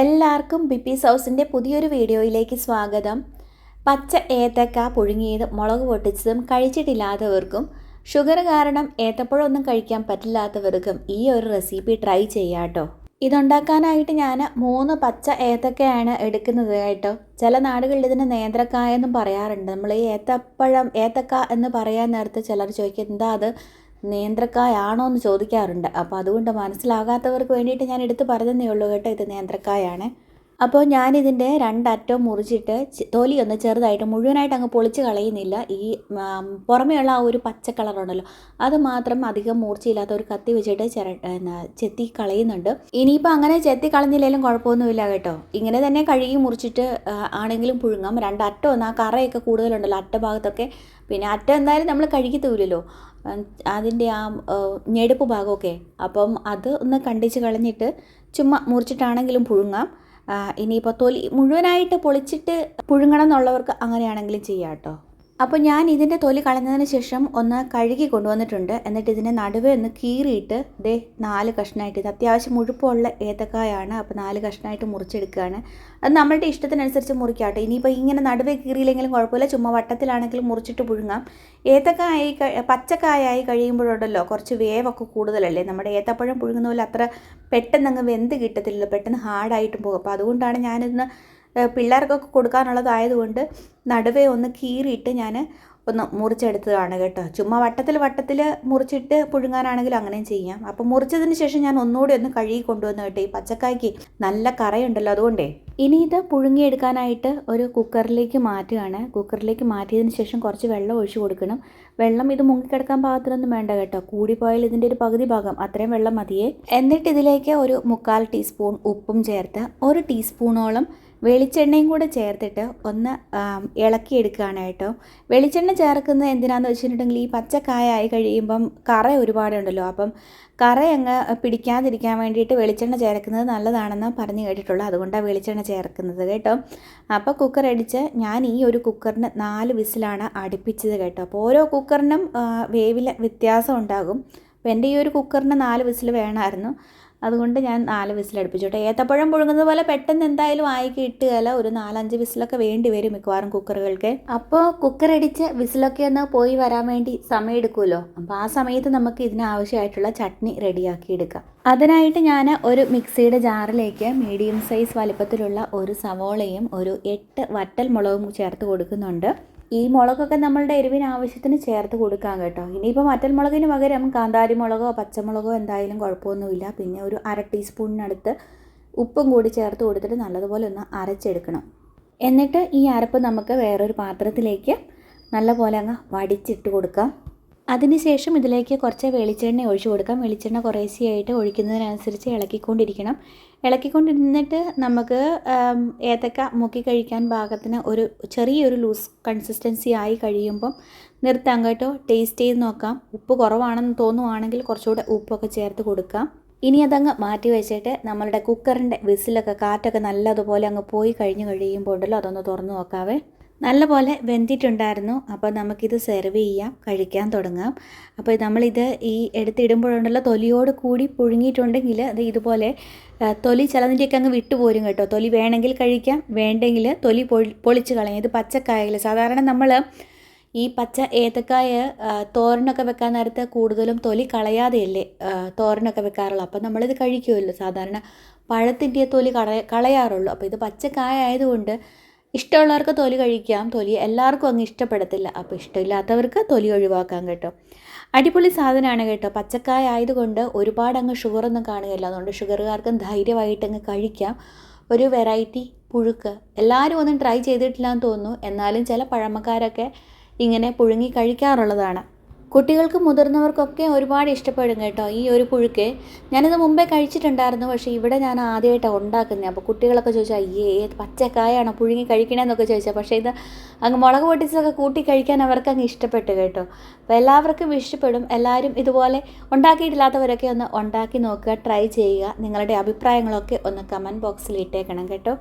എല്ലാവർക്കും ബിപ്പീസ് ഹൗസിന്റെ പുതിയൊരു വീഡിയോയിലേക്ക് സ്വാഗതം. പച്ച ഏത്തക്ക പുഴുങ്ങിയതും മുളക് പൊട്ടിച്ചതും കഴിച്ചിട്ടില്ലാത്തവർക്കും ഷുഗർ കാരണം ഏത്തപ്പഴമൊന്നും കഴിക്കാൻ പറ്റില്ലാത്തവർക്കും ഈ ഒരു റെസിപ്പി ട്രൈ ചെയ്യാം കേട്ടോ. ഇതുണ്ടാക്കാനായിട്ട് ഞാൻ മൂന്ന് പച്ച ഏത്തക്കയാണ് എടുക്കുന്നത് കേട്ടോ. ചില നാടുകളിൽ ഇതിന് നേന്ത്രക്കായ എന്നും പറയാറുണ്ട്. നമ്മൾ ഈ ഏത്തപ്പഴം ഏത്തക്ക എന്ന് പറയാൻ നേരത്തെ ചിലർ ചോദിക്കും എന്താ അത്? നേന്ത്രക്കായാണോ എന്ന് ചോദിക്കാറുണ്ട്. അപ്പോൾ അതുകൊണ്ട് മനസ്സിലാകാത്തവർക്ക് വേണ്ടിയിട്ട് ഞാൻ എടുത്ത് പറഞ്ഞതേ ഉള്ളൂ കേട്ടോ ഇത് നേന്ത്രക്കായാണ്. അപ്പോൾ ഞാനിതിന്റെ രണ്ടറ്റവും മുറിച്ചിട്ട് തൊലി ഒന്ന് ചെറുതായിട്ട് മുഴുവനായിട്ട് അങ്ങ് പൊളിച്ച് കളയുന്നില്ല. ഈ പുറമെയുള്ള ആ ഒരു പച്ച കളറുണ്ടല്ലോ. അത് മാത്രം അധികം മൂർച്ചയില്ലാത്ത ഒരു കത്തി വെച്ചിട്ട് എന്നാ, ചെത്തി കളയുന്നുണ്ട്. ഇനിയിപ്പോൾ അങ്ങനെ ചെത്തി കളഞ്ഞില്ലെങ്കിലും കുഴപ്പമൊന്നുമില്ല കേട്ടോ. ഇങ്ങനെ തന്നെ കഴുകി മുറിച്ചിട്ട് ആണെങ്കിലും പുഴുങ്ങാം. രണ്ടറ്റം ഒന്ന് ആ കറയൊക്കെ കൂടുതലുണ്ടല്ലോ അറ്റ ഭാഗത്തൊക്കെ. പിന്നെ അറ്റം എന്തായാലും നമ്മൾ കഴുകിത്തൂലല്ലോ അതിന്റെ ആ ഞെടുപ്പ് ഭാഗമൊക്കെ. അപ്പം അത് ഒന്ന് കണ്ടിച്ച് കളഞ്ഞിട്ട് ചുമ്മാ മുറിച്ചിട്ടാണെങ്കിലും പുഴുങ്ങാം. ഇനിയിപ്പോൾ തൊലി മുഴുവനായിട്ട് പൊളിച്ചിട്ട് പുഴുങ്ങണം എന്നുള്ളവർക്ക് അങ്ങനെയാണെങ്കിലും ചെയ്യാം കേട്ടോ. അപ്പോൾ ഞാൻ ഇതിന്റെ തൊലി കളഞ്ഞതിന് ശേഷം ഒന്ന് കഴുകി കൊണ്ടുവന്നിട്ടുണ്ട്. എന്നിട്ട് ഇതിനെ നടുവേ ഒന്ന് കീറിയിട്ട് ദേ നാല് കഷ്ണമായിട്ട് ഇത് അത്യാവശ്യം മുഴുപ്പമുള്ള ഏത്തക്കായാണ്. അപ്പോൾ നാല് കഷ്ണമായിട്ട് മുറിച്ചെടുക്കുകയാണ്. അത് നമ്മളുടെ ഇഷ്ടത്തിനനുസരിച്ച് മുറിക്കാട്ടെ. കേട്ടോ ഇനിയിപ്പോൾ ഇങ്ങനെ നടുവേ കീറിയില്ലെങ്കിലും കുഴപ്പമില്ല. ചുമ്മാ വട്ടത്തിലാണെങ്കിലും മുറിച്ചിട്ട് പുഴുങ്ങാം. ഏത്തക്കായി പച്ചക്കായായി കഴിയുമ്പോഴുണ്ടല്ലോ കുറച്ച് വേവൊക്കെ കൂടുതലല്ലേ? നമ്മുടെ ഏത്തപ്പഴം പുഴുങ്ങുന്ന പോലെ അത്ര പെട്ടെന്ന് അങ്ങ് വെന്ത് കിട്ടത്തില്ലല്ലോ. പെട്ടെന്ന് ഹാർഡായിട്ടും പോകും. അപ്പോൾ അതുകൊണ്ടാണ് ഞാനിന്ന് പിള്ളേർക്കൊക്കെ കൊടുക്കാനുള്ളതായതുകൊണ്ട് നടുവേ ഒന്ന് കീറിയിട്ട് ഞാൻ ഒന്ന് മുറിച്ചെടുത്തതാണ് കേട്ടോ. ചുമ്മാ വട്ടത്തിൽ വട്ടത്തിൽ മുറിച്ചിട്ട് പുഴുങ്ങാനാണെങ്കിലും അങ്ങനെയും ചെയ്യാം. അപ്പോൾ മുറിച്ചതിന് ശേഷം ഞാൻ ഒന്നുകൂടി ഒന്ന് കഴുകി കൊണ്ടുവന്നു കേട്ടോ. ഈ പച്ചക്കായ്ക്ക് നല്ല കറയുണ്ടല്ലോ അതുകൊണ്ടേ. ഇനി ഇത് പുഴുങ്ങിയെടുക്കാനായിട്ട് ഒരു കുക്കറിലേക്ക് മാറ്റുകയാണ്. കുക്കറിലേക്ക് മാറ്റിയതിന് ശേഷം കുറച്ച് വെള്ളം ഒഴിച്ചു കൊടുക്കണം. വെള്ളം ഇത് മുങ്ങിക്കിടക്കാൻ പാകത്തിനൊന്നും വേണ്ട കേട്ടോ. കൂടിപ്പോയാൽ ഇതിന്റെ ഒരു പകുതി ഭാഗം അത്രയും വെള്ളം മതിയേ. എന്നിട്ട് ഇതിലേക്ക് ഒരു മുക്കാൽ ടീസ്പൂൺ ഉപ്പും ചേർത്ത് ഒരു ടീസ്പൂണോളം വെളിച്ചെണ്ണയും കൂടെ ചേർത്തിട്ട് ഒന്ന് ഇളക്കി കേട്ടോ. വെളിച്ചെണ്ണ ചേർക്കുന്നത് എന്തിനാന്ന് വെച്ചിട്ടുണ്ടെങ്കിൽ ഈ പച്ചക്കായ ആയി കഴിയുമ്പം കറ ഒരുപാടുണ്ടല്ലോ. അപ്പം കറ അങ്ങ് പിടിക്കാതിരിക്കാൻ വേണ്ടിയിട്ട് വെളിച്ചെണ്ണ ചേർക്കുന്നത് നല്ലതാണെന്ന് പറഞ്ഞു കേട്ടിട്ടുള്ളൂ. അതുകൊണ്ടാണ് വെളിച്ചെണ്ണ ചേർക്കുന്നത് കേട്ടോ. അപ്പോൾ കുക്കർ അടിച്ച് ഞാൻ ഈ ഒരു കുക്കറിന് നാല് വിസിലാണ് അടുപ്പിച്ചത് കേട്ടോ. അപ്പോൾ ഓരോ കുക്കറിനും വേവിൽ വ്യത്യാസം ഉണ്ടാകും. അപ്പോൾ എന്റെ ഈ ഒരു കുക്കറിന് നാല് വിസിൽ വേണമായിരുന്നു. അതുകൊണ്ട് ഞാൻ നാല് കേട്ടോ ഏത്തപ്പഴം പുഴുങ്ങുന്നത് പോലെ പെട്ടെന്ന് എന്തായാലും ആയി കിട്ടുകയല്ല. ഒരു നാലഞ്ച് വിസിലൊക്കെ വേണ്ടി വരും മിക്കവാറും കുക്കറുകൾക്ക്. അപ്പോൾ കുക്കർ അടിച്ച് വിസിലൊക്കെ ഒന്ന് പോയി വരാൻ വേണ്ടി സമയം എടുക്കുമല്ലോ അപ്പോൾ ആ സമയത്ത് നമുക്ക് ഇതിനാവശ്യമായിട്ടുള്ള ചട്നി റെഡിയാക്കി എടുക്കാം. അതിനായിട്ട് ഞാൻ ഒരു മിക്സിയുടെ ജാറിലേക്ക് മീഡിയം സൈസ് വലിപ്പത്തിലുള്ള ഒരു സവോളയും ഒരു എട്ട് വറ്റൽ മുളകും ചേർത്ത് കൊടുക്കുന്നുണ്ട്. ഈ മുളകൊക്കെ നമ്മളുടെ എരിവിന് ആവശ്യത്തിന് ചേർത്ത് കൊടുക്കാം കേട്ടോ. ഇനിയിപ്പോൾ മറ്റൽ മുളകിന് പകരം കാന്താരി മുളകോ പച്ചമുളകോ എന്തായാലും കുഴപ്പമൊന്നുമില്ല. പിന്നെ ഒരു അര ടീസ്പൂണിനടുത്ത് ഉപ്പും കൂടി ചേർത്ത് കൊടുത്തിട്ട് നല്ലതുപോലെ ഒന്ന് അരച്ചെടുക്കണം. എന്നിട്ട് ഈ അരപ്പ് നമുക്ക് വേറൊരു പാത്രത്തിലേക്ക് നല്ലപോലെ അങ്ങ് വടിച്ചിട്ട് കൊടുക്കാം. അതിനുശേഷം ഇതിലേക്ക് കുറച്ച് വെളിച്ചെണ്ണ ഒഴിച്ചു കൊടുക്കാം. വെളിച്ചെണ്ണ കുറേശ്ശെയായിട്ട് ഒഴിക്കുന്നതിനനുസരിച്ച് ഇളക്കിക്കൊണ്ടിരിക്കണം. ഇളക്കിക്കൊണ്ടിരുന്നിട്ട് നമുക്ക് ഏത്തക്ക മുക്കി കഴിക്കാൻ പാകത്തിന് ഒരു ചെറിയൊരു ലൂസ് കൺസിസ്റ്റൻസി ആയി കഴിയുമ്പം നിർത്താം കേട്ടോ. ടേസ്റ്റ് ചെയ്ത് നോക്കാം. ഉപ്പ് കുറവാണെന്ന് തോന്നുവാണെങ്കിൽ കുറച്ചുകൂടെ ഉപ്പൊക്കെ ചേർത്ത് കൊടുക്കാം. ഇനി അതങ്ങ് മാറ്റി വെച്ചിട്ട് നമ്മളുടെ കുക്കറിന്റെ വിസിലൊക്കെ കാറ്റൊക്കെ നല്ലതുപോലെ അങ്ങ് പോയി കഴിഞ്ഞ് കഴിയുമ്പോൾ ഉണ്ടല്ലോ അതൊന്ന് തുറന്ന് നോക്കാവേ. നല്ലപോലെ വെന്തിട്ടുണ്ടായിരുന്നു. അപ്പോൾ നമുക്കിത് സെർവ് ചെയ്യാം കഴിക്കാൻ തുടങ്ങാം. അപ്പോൾ നമ്മളിത് ഈ എടുത്തിടുമ്പോഴുണ്ടല്ലോ തൊലിയോട് കൂടി പുഴുങ്ങിയിട്ടുണ്ടെങ്കിൽ അത് ഇതുപോലെ തൊലി ചിലതിന്റെയൊക്കെ അങ്ങ് വിട്ടുപോരും കേട്ടോ. തൊലി വേണമെങ്കിൽ കഴിക്കാം വേണ്ടെങ്കിൽ തൊലി പൊളി പൊളിച്ച് കളയാം. ഇത് പച്ചക്കായകൾ. സാധാരണ നമ്മൾ ഈ പച്ച ഏത്തക്കായ തോരനൊക്കെ വെക്കാൻ നേരത്തെ കൂടുതലും തൊലി കളയാതെയല്ലേ തോരനൊക്കെ വെക്കാറുള്ളൂ. അപ്പം നമ്മളിത് കഴിക്കുമല്ലോ. സാധാരണ പഴത്തിന്റെ തൊലി കളയ കളയാറുള്ളൂ. അപ്പോൾ ഇത് പച്ചക്കായ ആയതുകൊണ്ട് ഇഷ്ടമുള്ളവർക്ക് തൊലി കഴിക്കാം. തൊലി എല്ലാവർക്കും അങ്ങ് ഇഷ്ടപ്പെടത്തില്ല. അപ്പോൾ ഇഷ്ടമില്ലാത്തവർക്ക് തൊലി ഒഴിവാക്കാം കേട്ടോ. അടിപൊളി സാധനമാണ് കേട്ടോ. പച്ചക്കായ ആയതുകൊണ്ട് ഒരുപാട് അങ്ങ് ഷുഗറൊന്നും കാണുകയില്ല. അതുകൊണ്ട് ഷുഗറുകാർക്കും ധൈര്യമായിട്ട് അങ്ങ് കഴിക്കാം. ഒരു വെറൈറ്റി പുഴുക്ക്. എല്ലാവരും ഒന്നും ട്രൈ ചെയ്തിട്ടില്ല എന്ന് തോന്നുന്നു. എന്നാലും ചില പഴമക്കാരൊക്കെ ഇങ്ങനെ പുഴുങ്ങി കഴിക്കാറുള്ളതാണ്. കുട്ടികൾക്കും മുതിർന്നവർക്കൊക്കെ ഒരുപാട് ഇഷ്ടപ്പെടും കേട്ടോ ഈ ഒരു പുഴുക്ക്. ഞാനിത് മുമ്പേ കഴിച്ചിട്ടുണ്ടായിരുന്നു പക്ഷേ ഇവിടെ ഞാൻ ആദ്യമായിട്ടാണ് ഉണ്ടാക്കുന്നത് അപ്പോൾ കുട്ടികളൊക്കെ ചോദിച്ചാൽ അയ്യേ ഏത് പച്ചക്കായാണോ പുഴുങ്ങി കഴിക്കണേന്നൊക്കെ ചോദിച്ചാൽ പക്ഷേ ഇത് അങ്ങ് മുളക് പൊട്ടിച്ചതൊക്കെ കൂട്ടി കഴിക്കാൻ അവർക്ക് അങ്ങ് ഇഷ്ടപ്പെട്ടു കേട്ടോ. അപ്പോൾ എല്ലാവർക്കും ഇഷ്ടപ്പെടും. എല്ലാവരും ഇതുപോലെ ഉണ്ടാക്കിയിട്ടില്ലാത്തവരൊക്കെ ഒന്ന് ഉണ്ടാക്കി നോക്കുക ട്രൈ ചെയ്യുക. നിങ്ങളുടെ അഭിപ്രായങ്ങളൊക്കെ ഒന്ന് കമന്റ് ബോക്സിൽ ഇട്ടേക്കണം കേട്ടോ.